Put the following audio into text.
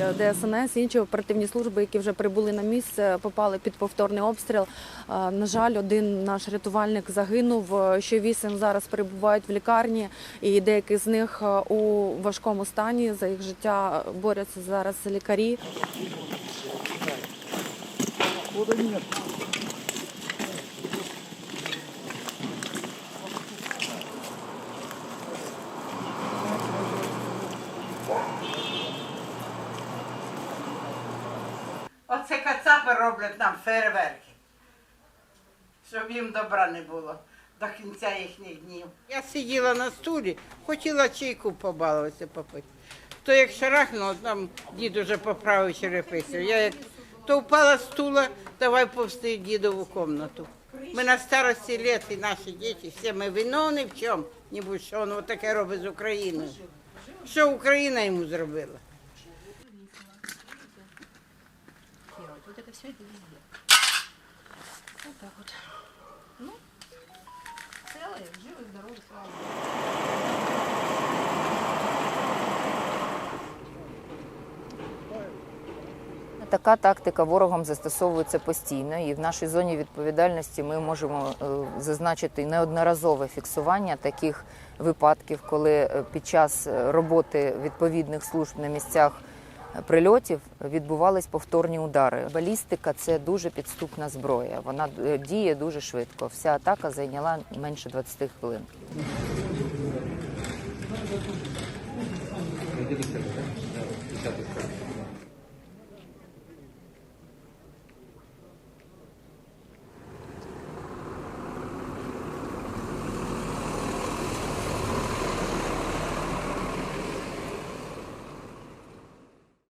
Е, ДСНС, і інші оперативні служби, які вже прибули на місце, попали під повторний обстріл. Е, на жаль, один наш рятувальник загинув. Е, ще вісім зараз перебувають в лікарні, і деякі з них у важкому стані за їх життя борються зараз лікарі. Оце кацапи роблять нам фейерверки, щоб їм добра не було до кінця їхніх днів. Я сиділа на стулі, хотіла чайку побалуватися попити. То як шарахнуло, там дід уже поправив черепицю. Я як то впала з стула, давай повсти дідову кімнату. Ми на старості літ і наші діти, всі ми виновні в чому, нібудь що воно таке робить з Україною. Що Україна йому зробила? Вот это все это везде. Вот так вот. Ну, целые, живы, здоровы, слава Богу. Така тактика ворогом застосовується постійно, і в нашій зоні відповідальності ми можемо е, зазначити неодноразове фіксування таких випадків, коли е, під час е, роботи відповідних служб на місцях прильотів відбувались повторні удари. Балістика це дуже підступна зброя. Вона е, діє дуже швидко. Вся атака зайняла менше 20 хвилин.